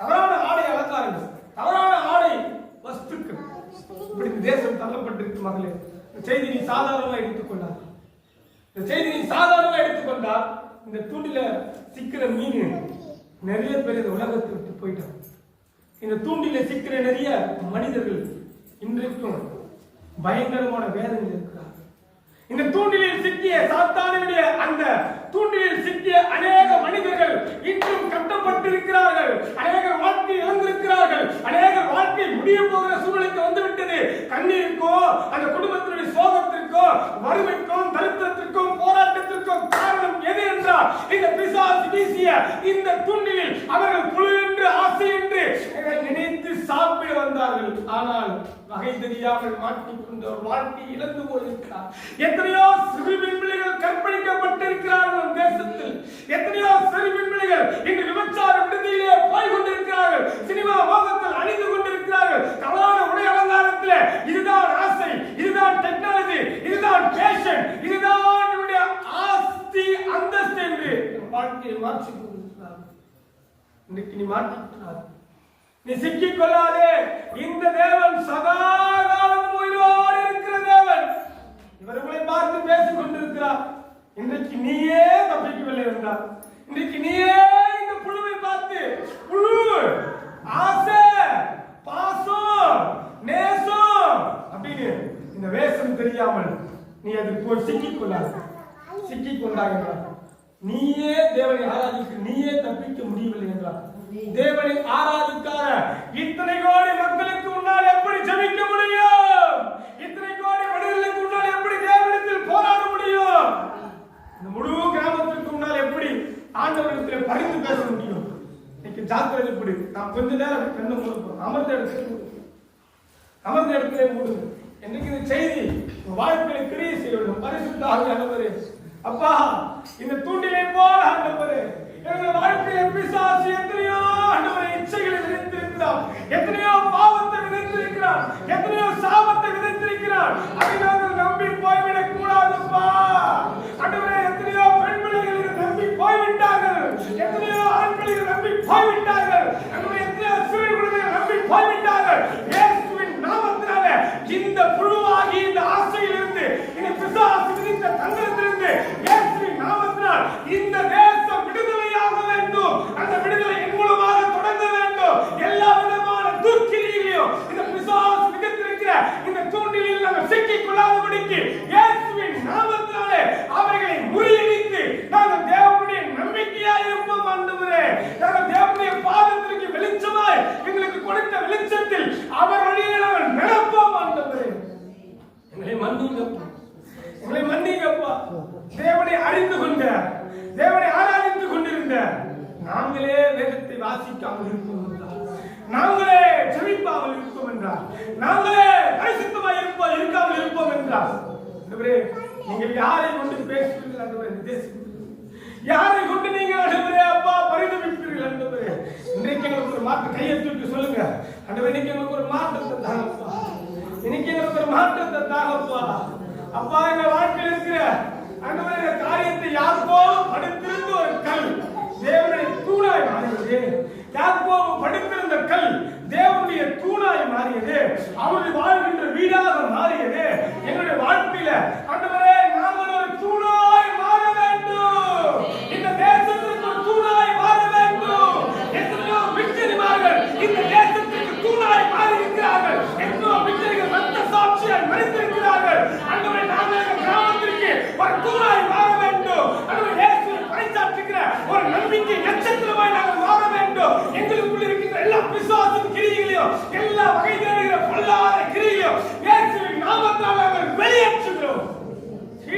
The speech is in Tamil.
தவறான ஆடை அலங்காரங்கள் தவறான ஆடை வஸ்துக்கள். இப்படி இந்த தேசம் தள்ளப்பட்டிருக்கு மகளே. இந்த செய்தி நீ சாதாரணமாக எடுத்துக்கொண்டார் இந்த செய்தி நீ சாதாரணமாக எடுத்துக்கொண்டால் இந்த தூண்டில சிக்கிற மீன் நிறைய பேர் இந்த உலகத்தை விட்டு போயிட்டாங்க. இந்த தூண்டில சிக்கிற நிறைய மனிதர்கள் இன்றைக்கும் பயங்கரமான வேதனை இருக்கிறார்கள். இந்த தூண்டிலில் சிக்கிய சாத்தானுடைய கண்ணீருக்கோ அந்த குடும்பத்தினுடைய சோகத்திற்கோ வறுமைக்கும் தரித்திரத்திற்கும் போராட்டத்திற்கும் காரணம் எது என்றால் இந்த பிசாசு வீசிய இந்த துண்டில் அவர்கள் புழு என்று ஆசை என்று நினைத்து சாப்பிட வந்தார்கள். ஆனால் வகை தெரியாமல் மாட்டிக்கொண்டு ஒரு வாழ்க்கை இழந்து போயிருக்கிறார். எத்தனையோ சிறு பிள்ளைகள் கற்பழிக்கப்பட்டிருக்கிறார்கள் தேசத்தில். எத்தனையோ சிறு வாழ்க்கையை மாற்றிக் கொண்டிருக்கிறார்கள். இன்னைக்கு நீ மாற்றிக்கிறார் நீ சிக்கிக் கொள்ளாதே. இந்த தேவன் சதா காலம் உயிரோடு இருக்கிற தேவன். இவர் உங்களை பார்த்து பேசிக் கொண்டிருக்கிறார். இன்றைக்கு நீயே தப்பிக்கவில்லை என்றார். இன்றைக்கு நீயே இந்த புழுவை பார்த்து புழு ஆசை பாசம் நேசம் அப்படின்னு இந்த வேஷம் தெரியாமல் நீ அதில் போய் சிக்கிக் கொள்ளாத. சிக்கிக் கொண்டாங்க நீயே தேவனை ஆராதிக்க நீயே தப்பிக்க முடியவில்லை என்றார். தேவனை ஆராதிக்காத இத்தனை கோடி மக்களுக்கு முன்னால் எப்படி ஜெபிக்க முடியும்? இத்தனை கோடி மனிதர்களுக்கு முன்னால் எப்படி தேவனிடத்தில் போராட முடியும்? இந்த முழு கிராமத்திற்கு முன்னால் எப்படி ஆண்டவரிடத்தில் பரிந்து பேச முடியும்? இன்னைக்கு ஜாக்கிரதை இப்படி நான் கொஞ்ச நேரம் கண்ணு மூடுறோம் அமர்ந்த இடத்துல. அமர்ந்த இடத்திலே மூடுங்க என்னைக்கு இந்த செய்தி வாழ்க்கையில கிரியை செய்ய வேண்டும். பரிசுத்த ஆவியானவரே. அப்பா இந்த தூண்டிலை போல ஆண்டவரே எங்கள் வாழ்க்கையில பிசாசு எத்தனையோ ஆண்டவரை இச்சைகளை விதைத்திருக்கிறார். எத்தனையோ பாவத்தை விதைத்திருக்கிறார். எத்தனையோ சாபத்தை விதைத்திருக்கிறார். அதை நாங்கள் நம்பி போய்விடக் கூடாதுப்பா. ஆண்டவரே எத்தனையோ பெண் நம்பி போய்விட்டார்கள். எத்தனையோ ஆண் நம்பி போய்விட்டார்கள். எத்தனையோ சிறு குழந்தைகள் நம்பி போய்விட்டார்கள். இயேசுவின் நாமத்தினால இந்த புழுவ இந்த ஆசையிலிருந்து இந்த பிசாசு விதித்த தந்திரத்திலிருந்து இயேசுவின் நாமத்தினால் இந்த தேசம் விடுதலையாக வேண்டும் அந்த விடுதலை என் மூலமாக தொடங்க வேண்டும் எல்லா விதமான துர்க்கிரியிலையும் இந்த பிசாசு விதித்திருக்கிற இந்த தூண்டிலில் நாங்கள் சிக்கிக் கொள்ளாதபடிக்கு இயேசுவின் நாமத்தினாலே அவைகளை முறியடித்து நாங்கள் தேவனுடைய நம்பிக்கையாய் இருப்போம் ஆண்டவரே நாங்கள் தேவனுடைய பாதத்திற்கு வெளிச்சமாய் எங்களுக்கு கொடுத்த வெளிச்சத்தில் அவர் வழியை நாங்கள் நடப்போம் ஆண்டவரே எங்களை மன்னிங்கப்பா எங்களை மன்னிங்கப்பா தேவனை அறிந்து கொண்ட தேவனை ஆராதித்து கொண்டிருந்த நாங்களே வேதத்தை வாசிக்காமல் இருப்போம் நாங்களே ஜெபிப்பாமல் இருப்போம் என்றார். நாங்களே பரிசுத்தமாய் இருப்போம் இருக்காமல் இருப்போம் என்றார். நீங்கள் யாரை கொண்டு பேசுவீர்கள் யாரை கொண்டு நீங்க ஆண்டவரே அப்பா பரிதவிப்பீர்கள் ஆண்டவரே இன்றைக்கு எங்களுக்கு ஒரு மாற்று கையை தூக்கி சொல்லுங்க. ஆண்டவரே இன்னைக்கு எங்களுக்கு ஒரு மாற்றத்தை தாங்கப்பா இன்னைக்கு எங்களுக்கு ஒரு மாற்றத்தை தாங்கப்பா அப்பா. எங்க வாழ்க்கையில் இருக்கிற ஆண்டவரே இந்த காரியத்தை யாருக்கோ படுத்திருந்த ஒரு கல் தேவனுடைய தூணாய் மாறியது. யாருக்கோ படுத்திருந்த கல் தேவனுடைய தூணாய் மாறியது. அவருடைய செய்யும் எல்லா வகையிலும்